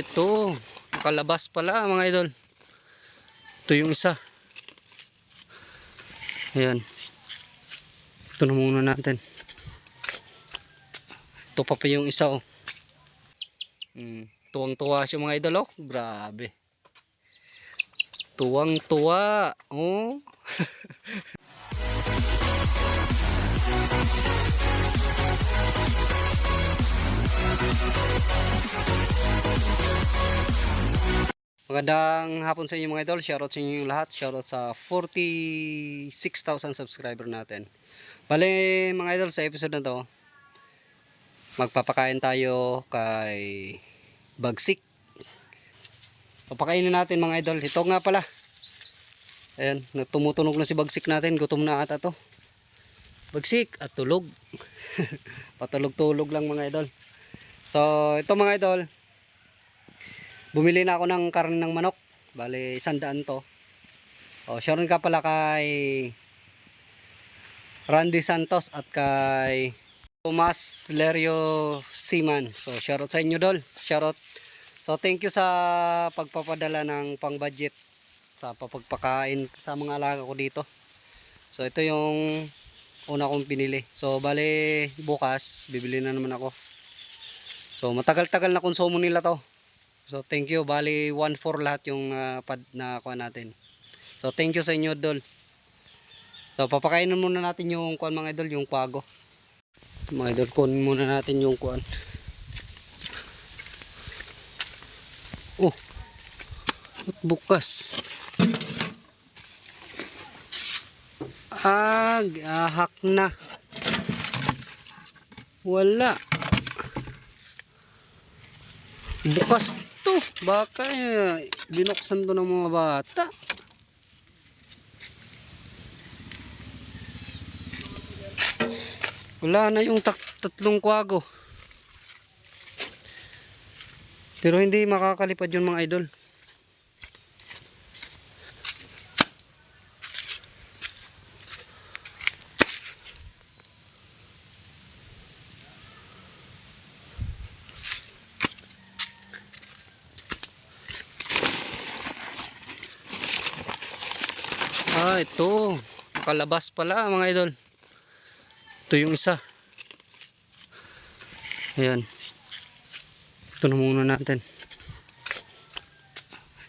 ito. Nakalabas pala mga idol. Ito yung isa. Ayan. Ito na muna natin. Ito pa pa yung isa oh. Mm, tuwang-tuwa siya mga idol oh. Grabe. Tuwang-tuwa. Oh. Magandang hapon sa inyo mga idol. Shoutout sa inyo lahat. Shoutout sa 46,000 subscriber natin. Bale mga idol sa episode na to, magpapakain tayo kay Bagsik. Papakainin natin mga idol. Ito nga pala. Ayan, tumutunog na si Bagsik natin. Gutom na ata to. Bagsik at tulog. Patulog-tulog lang mga idol. So, ito mga idol, bumili na ako ng karne ng manok. Bale isandaan to. O shoutout ka pala kay Randy Santos at kay Tomas Lerio Siman so shoutout sa inyo dol. Shoutout so thank you sa pagpapadala ng pang budget sa papagpakain sa mga alaga ko dito. So ito yung una kong pinili. So bale bukas bibili na naman ako. So matagal-tagal na konsumo nila to So thank you. Bali 1-4 lahat yung uh, pad na kuha natin. So thank you sa inyo dol. So papakainin muna natin yung kuan mga idol, yung kwago. Mga idol, kunin muna natin yung kuan. Oh. Bukas. Ah, ahak na. Wala. Bukas to. Baka eh, binuksan to ng mga bata. Wala na yung tatlong kwago. Pero hindi makakalipad yung mga idol. Ah, ito. Nakalabas pala mga idol. Ito yung isa. Ayan. Ito na muna natin.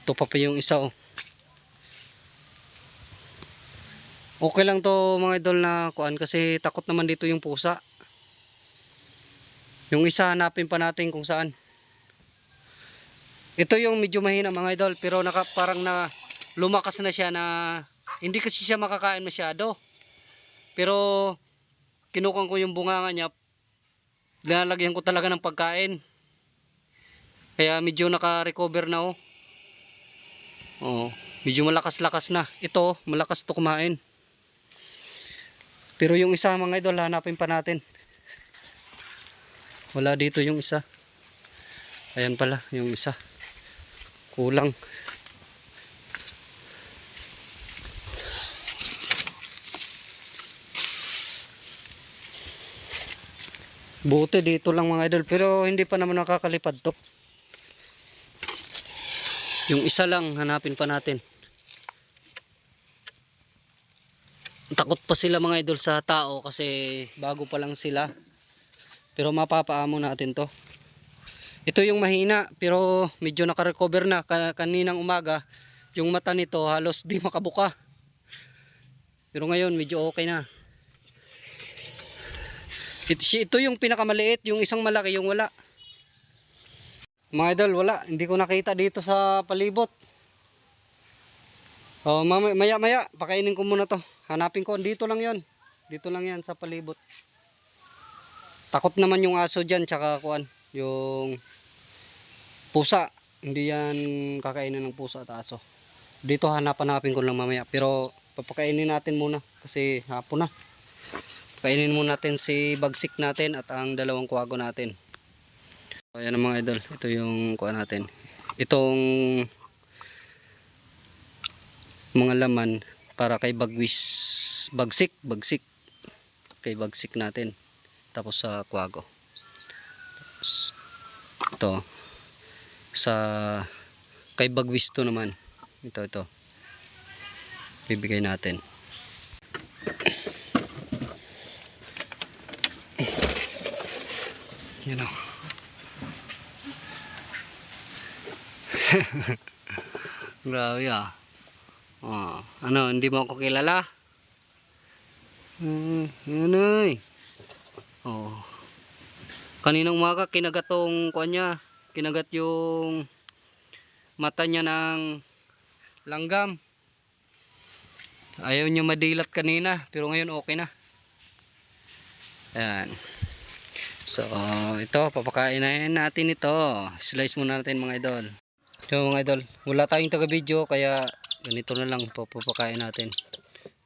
Ito pa pa yung isa oh. Okay lang to mga idol na kuan kasi takot naman dito yung pusa. Yung isa hanapin pa natin kung saan. Ito yung medyo mahina mga idol pero naka, parang na lumakas na siya na hindi kasi siya makakain masyado. Pero kinukuha ko yung bunganga niya. Lalagyan ko talaga ng pagkain. Kaya medyo naka-recover na oh. Oh, medyo malakas-lakas na. Ito, malakas to kumain. Pero yung isa mga idol, hanapin pa natin. Wala dito yung isa. Ayan pala, yung isa. Kulang. Buti dito lang mga idol pero hindi pa naman nakakalipad to. Yung isa lang hanapin pa natin. Takot pa sila mga idol sa tao kasi bago pa lang sila. Pero mapapaamo natin to. Ito yung mahina pero medyo nakarecover na Ka- kaninang umaga. Yung mata nito halos di makabuka. Pero ngayon medyo okay na. Ito, ito yung pinakamaliit, yung isang malaki, yung wala. Mga idol, wala. Hindi ko nakita dito sa palibot. Oh, maya, maya, maya, pakainin ko muna to. Hanapin ko, dito lang yon. Dito lang yan sa palibot. Takot naman yung aso dyan, tsaka kuan, yung pusa. Hindi yan kakainin ng pusa at aso. Dito hanap-hanapin ko lang mamaya. Pero papakainin natin muna kasi hapon na. Kainin muna natin si bagsik natin at ang dalawang kwago natin. So, ayan ang mga idol. Ito yung kuha natin. Itong mga laman para kay bagwis bagsik, bagsik kay bagsik natin. Tapos sa kwago. Tapos, ito sa kay Bagwisto naman. Ito, ito. Bibigay natin. Yan o. Grabe ah. Oh, ano, hindi mo ako kilala? Hmm, yun ay. Oh. Kaninang umaga kinagat tong kuan niya, kinagat yung mata niya ng langgam. Ayaw niya madilat kanina, pero ngayon okay na. Ayan. So, ito, papakain na natin ito. Slice muna natin mga idol. So mga idol, wala tayong taga-video kaya ganito na lang papapakain natin.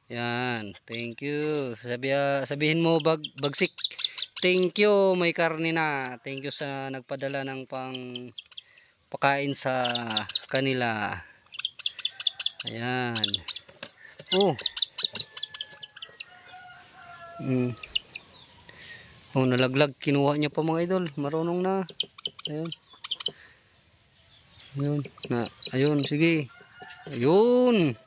Yan, thank you. Sabi, ah, sabihin mo bag, bagsik. Thank you, may karne na. Thank you sa nagpadala ng pang pakain sa kanila. Ayan. Oh. Mm. Oh, nalaglag. Kinuha niya pa mga idol. Marunong na. Ayun. Ayun. Na, ayun, sige. Ayun.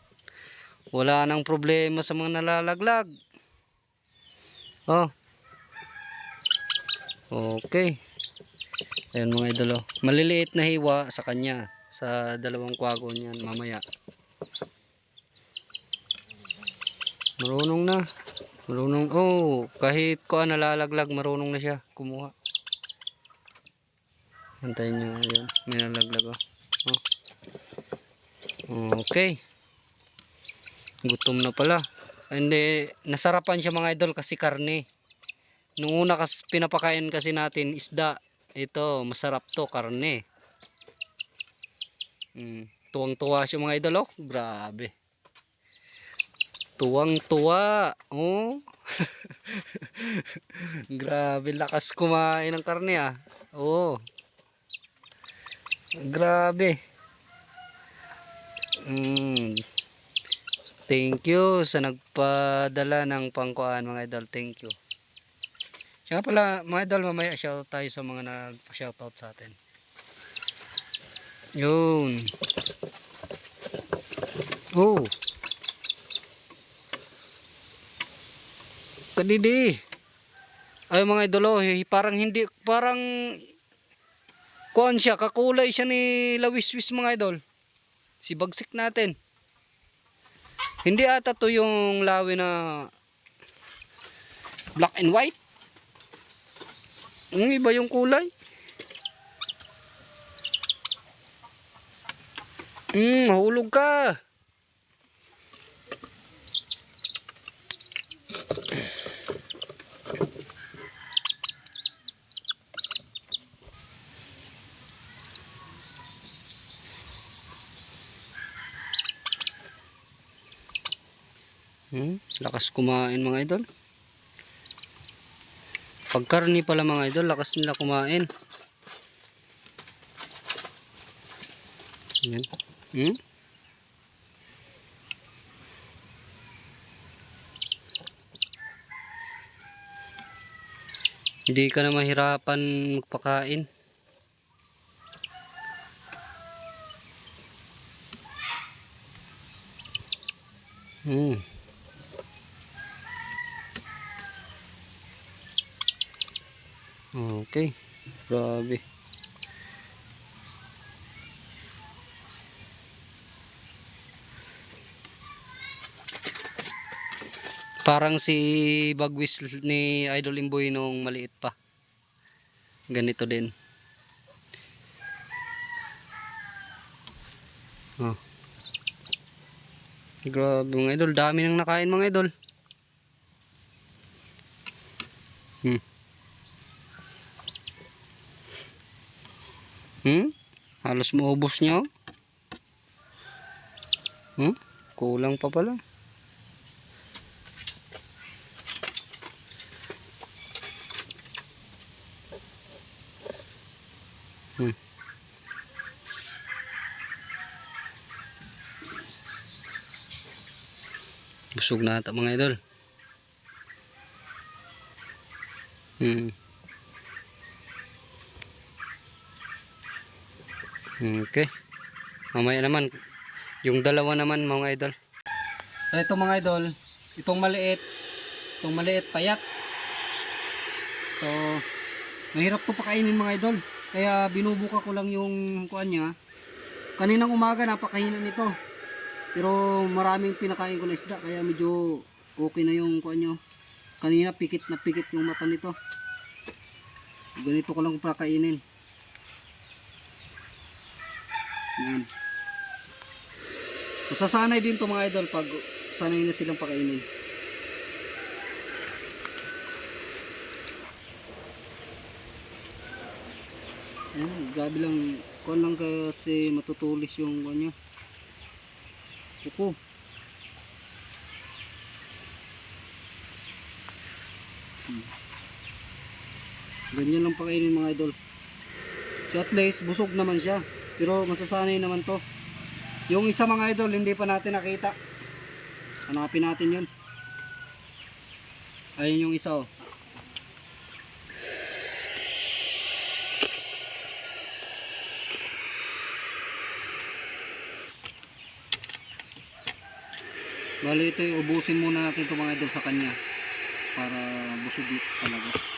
Wala nang problema sa mga nalalaglag. Oh. Okay. Ayun mga idol. oh. Maliliit na hiwa sa kanya. Sa dalawang kwago niyan mamaya. Marunong na. Marunong. Oh, kahit ko nalalaglag, marunong na siya kumuha. Antayin nyo. Ayun. May nalaglag oh. oh. Okay. Gutom na pala. Hindi, nasarapan siya mga idol kasi karne. Nung una kas pinapakain kasi natin isda. Ito, masarap to, karne. Mm, tuwang-tuwa siya mga idol oh. Grabe. Tuwang-tuwa. Oh. Grabe lakas kumain ng karne ah. Oh. Grabe. Mm. Thank you sa nagpadala ng pangkuan mga idol. Thank you. Siya pala mga idol mamaya shout tayo sa mga nagpa-shoutout sa atin. Yun. Oh. Kadidi. Ay mga idolo, eh, parang hindi parang kuan siya, kakulay siya ni Lawiswis mga idol. Si bagsik natin. Hindi ata to yung lawi na black and white. Ang iba yung kulay. Hmm, mahulog ka. Hmm, lakas kumain mga idol. Pagkarni pala mga idol, lakas nila kumain. Yan. Hmm? Hindi ka na mahirapan magpakain. Hmm. Okay. Grabe. Parang si Bagwis ni Idol Imboy nung maliit pa. Ganito din. Oh. Grabe mga idol. Dami nang nakain mga idol. Hmm. Hmm? Halos maubos niya oh. Hmm? Kulang pa pala. Hmm. Busog na ata mga idol. Hmm. Okay. Mamaya naman, yung dalawa naman mga idol. So ito mga idol, itong maliit, itong maliit payat. So, mahirap to pakainin mga idol. Kaya binubuka ko lang yung kuan niya. Kaninang umaga napakahinan nito. Pero maraming pinakain ko na isda kaya medyo okay na yung kuan niyo. Kanina pikit na pikit yung mata nito. Ganito ko lang pakainin. Yan. Masasanay din to mga idol pag sanay na silang pakainin. Ayun, grabe lang. Kuan lang kasi matutulis yung niya. Kuko. Hmm. Ganyan lang pakainin mga idol. So at least busog naman siya. Pero masasanay naman to. Yung isa mga idol hindi pa natin nakita. Hanapin natin yun. Ayun yung isa oh. Bali ito ubusin muna natin ito mga idol sa kanya. Para busog talaga.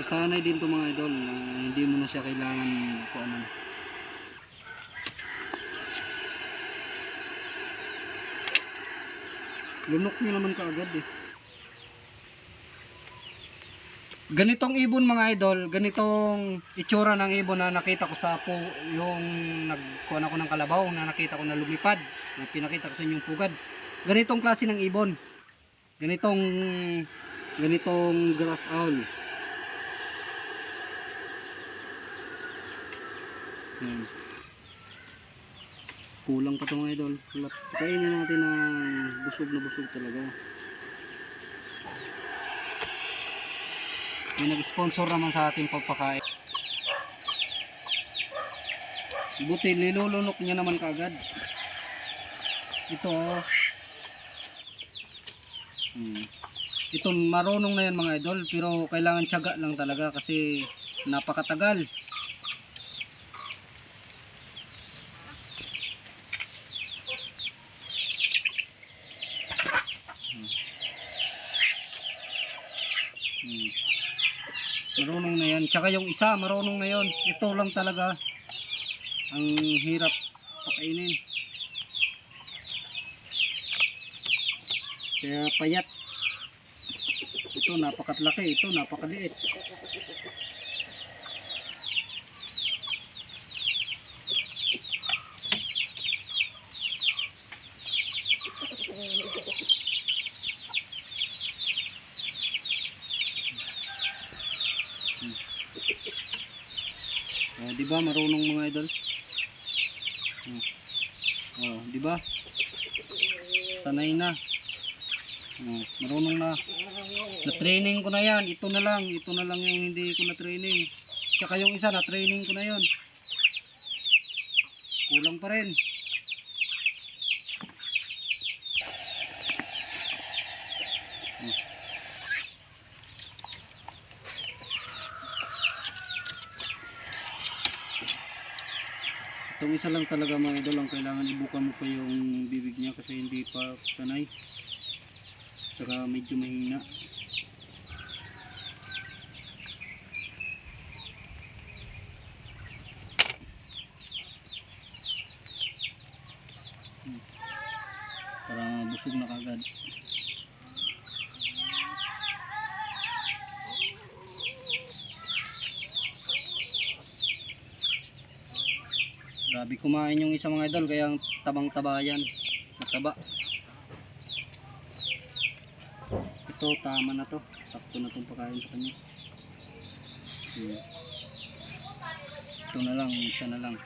Sasanay din to mga idol na hindi mo na siya kailangan kung ano. Lunok niya naman kaagad eh. Ganitong ibon mga idol, ganitong itsura ng ibon na nakita ko sa po yung nagkuhan ako ng kalabaw na nakita ko na lumipad, na pinakita ko sa inyong pugad. Ganitong klase ng ibon. Ganitong ganitong grass owl. Yan. Kulang pa ito mga idol. Kainin natin ng busog na busog talaga. May nag-sponsor naman sa ating pagpakain. Buti nilulunok niya naman kagad. Ito oh. Hmm. Ito marunong na yan mga idol pero kailangan tiyaga lang talaga kasi napakatagal. Hmm. Marunong na yan. Tsaka yung isa, marunong na yon. Ito lang talaga ang hirap pakainin. Kaya payat. Ito napakatlaki, ito napakaliit. Ba marunong mga idol? Oh, oh di ba? Sanay na. Oh, marunong na. Na-training ko na yan. Ito na lang. Ito na lang yung hindi ko na-training. Tsaka yung isa na-training ko na yon. Kulang pa rin. Isa lang talaga mga idol ang kailangan ibuka mo pa yung bibig niya kasi hindi pa sanay. Tsaka medyo mahina. Hmm. Para busog na kagad. Grabe kumain yung isang mga idol kaya ang tabang-taba yan. Mataba. Ito tama na to. Sakto na tong pagkain sa kanya. Hmm. Ito na lang, isa na lang.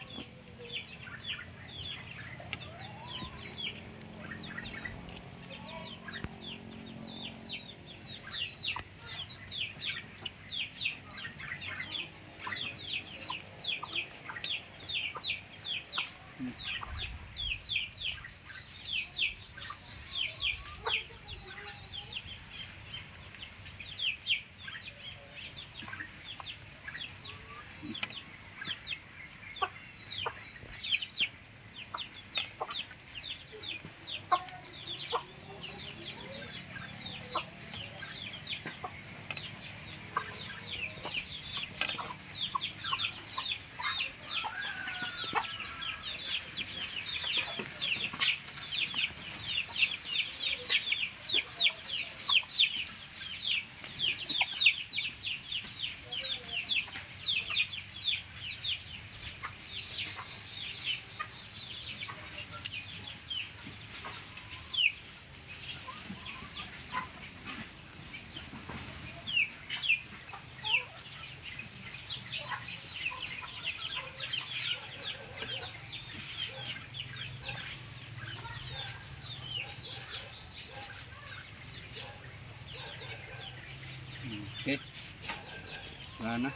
Wala na.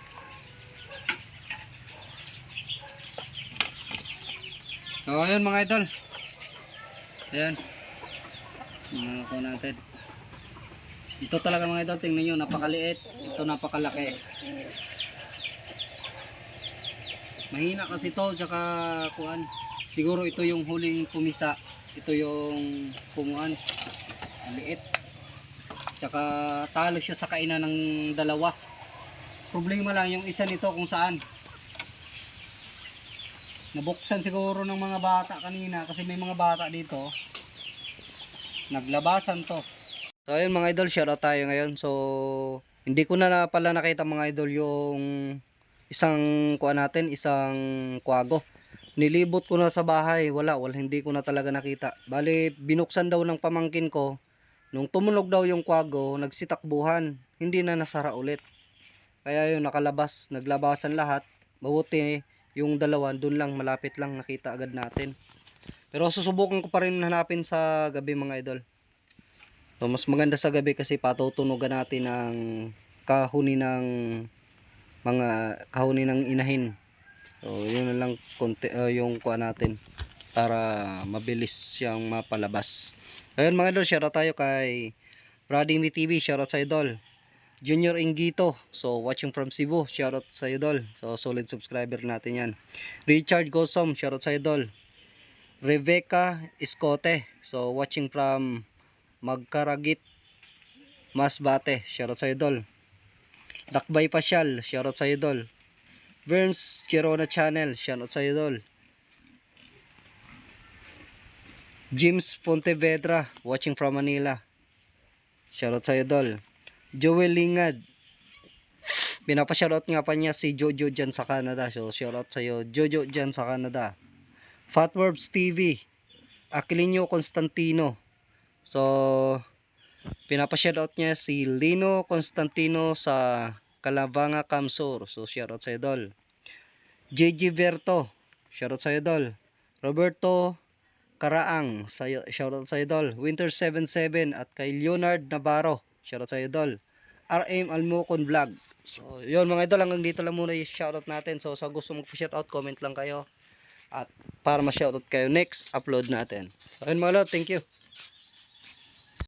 So, ayun mga idol. Ayan. Mga ko natin. Ito talaga mga idol, tingnan nyo, napakaliit. Ito napakalaki. Mahina kasi to, tsaka kuan. Siguro ito yung huling pumisa. Ito yung kumuan. Maliit. Tsaka talo siya sa kainan ng dalawa. Problema lang yung isa nito kung saan. Nabuksan siguro ng mga bata kanina kasi may mga bata dito. Naglabasan to. So ayun mga idol, shoutout tayo ngayon. So hindi ko na, pala nakita mga idol yung isang kuha natin, isang kwago. Nilibot ko na sa bahay, wala, wala, hindi ko na talaga nakita. Bali, binuksan daw ng pamangkin ko. Nung tumunog daw yung kwago, nagsitakbuhan, hindi na nasara ulit. Kaya yun, nakalabas, naglabasan lahat. Mabuti yung dalawa, dun lang, malapit lang, nakita agad natin. Pero susubukan ko pa rin hanapin sa gabi mga idol. So, mas maganda sa gabi kasi patutunugan natin ang kahuni ng mga kahuni ng inahin. So, yun na lang konti, uh, yung kuha natin para mabilis siyang mapalabas. Ayun mga idol, shoutout tayo kay Rading TV, shoutout sa idol. Junior Ingito, so watching from Cebu, shoutout sa idol. So solid subscriber natin yan. Richard Gosom, shoutout sa idol. Rebecca Escote, so watching from Magkaragit, Masbate, shoutout sa idol. Dakbay Pasyal, shoutout sa idol. Burns Girona Channel, shoutout sa idol. James Pontevedra, watching from Manila. Shoutout sa idol. Joel Lingad. Pinapa-shoutout nga pa niya si Jojo dyan sa Canada. So, shoutout sa'yo, Jojo dyan sa Canada. Fatworms TV. Aquilino Constantino. So, pinapa-shoutout niya si Lino Constantino sa Calavanga Camsur. So, shoutout sa idol. JG Berto. Shoutout sa idol. Roberto Karaang. Sa, shoutout sa idol. Winter77 at kay Leonard Navarro. Shoutout sa idol. RM Almocon Vlog. So, yun mga idol, hanggang dito lang muna yung shoutout natin. So, sa gusto mag-shoutout, comment lang kayo. At para ma-shoutout kayo next upload natin. So, yun mga lord, thank you.